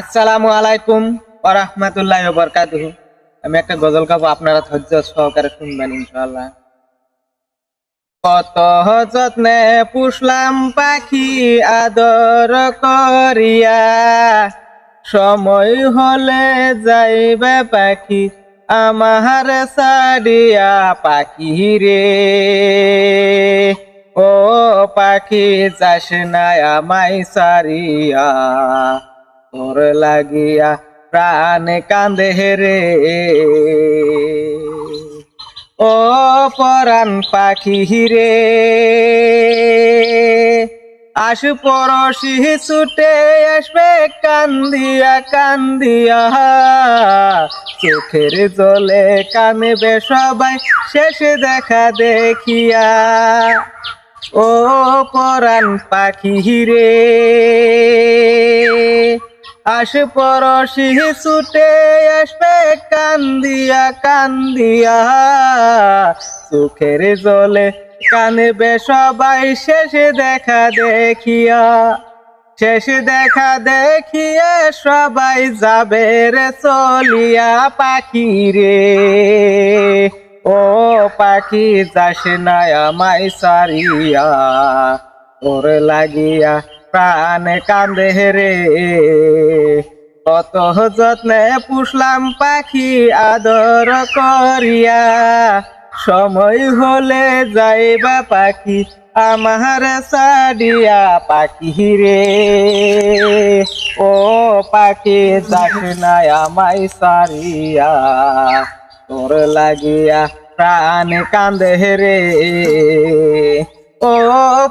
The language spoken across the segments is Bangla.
আসসালামু আলাইকুম ওরহমতুল্লাহ বরকাতুহু। আমি একটা গজল গাবো, আপনারা ধৈর্য সহকারে শুনবেন ইনশাআল্লাহ। কত যত্নে পুষলাম পাখি আদর করিয়া, সময় হলে যাইবে পাখি আমার সাডিয়া পাখি রে। ও পাখি চাষ নাই আমায় সারিয়া। তোর লাগিয়া প্রাণ কান্দে রে। ও পরাণ পাখি রে আস পরশি ছুটে আসবে কান্দিয়া কান্দিয়া। চোখের জলে কানবে সবাই, শেষ দেখা দেখিয়া। ও পরাণ পাখি রে আস পরশি ছুটে আসবে, কান্দিয়া কান্দিয়া। চোখের জলে কানবে সবাই, শেষে দেখা দেখিয়া। শেষ দেখা দেখিয়া সবাই যাবে রে, চলিয়া পাখি রে ও পাখি, যাস না আমায় সারিয়া ওর লাগিয়া প্রাণ কান্দে রে। কত যত্নে পুষলাম পাখি আদর করিয়া। সময় হলে যাইবা পাখি, আমার সাডিয়া পাখি রে। ও পাখি যাস না আমায় সারিয়া। তোর লাগিয়া প্রাণ কান্দে রে।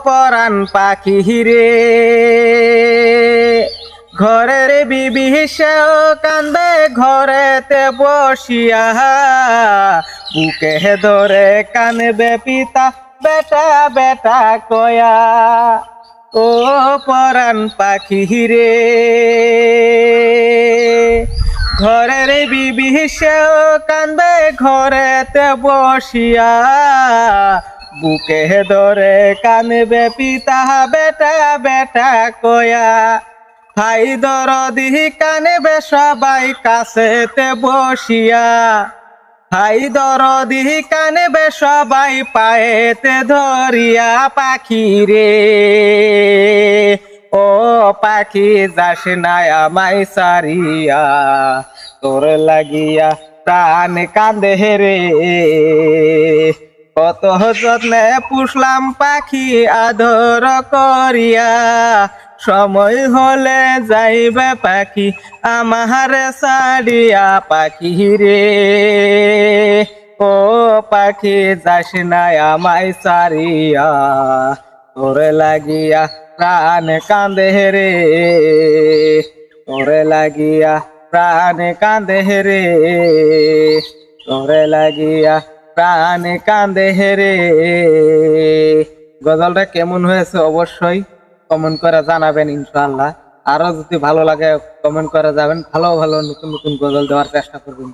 পরাণ পাখি রে ঘরের বিবি সেও কান্দে, ঘরেতে বসিয়া বুকে ধরে কানবে পিতা, বেটা বেটা কয়া, ও পরাণ পাখি রে ঘরের বিবি সেও কান্দে, ঘরেতে বসিয়া বুকে ধরে কানবে পিতা, বেটা বেটা কয়া। ভাই দরদি কানবে সবাই কাছেতে বসিয়া। ভাই দরদি কানবে সবাই পায়েতে ধরিয়া পাখি রে ও পাখি, যাস না আমায় সারিয়া তোর লাগিয়া প্রাণ কান্দে রে। কত যত্নে পুষলাম পাখি আদর করিয়া। সময় হলে যাইবে পাখি, আমার সাডিয়া পাখি রে। ও পাখি, যাস না আমায় সারিয়া তোর লাগিয়া প্রাণ কান্দে রে। তোরে লাগিয়া প্রাণ কান্দে রে, তোরে লাগিয়া প্রাণ কান্দে হেরে গজলটা কেমন হয়েছে অবশ্যই কমেন্ট করে জানাবেন ইনশাল্লাহ আরও যদি ভালো লাগে কমেন্ট করে যাবেন, ভালো ভালো নতুন নতুন গজল দেওয়ার চেষ্টা করবেন।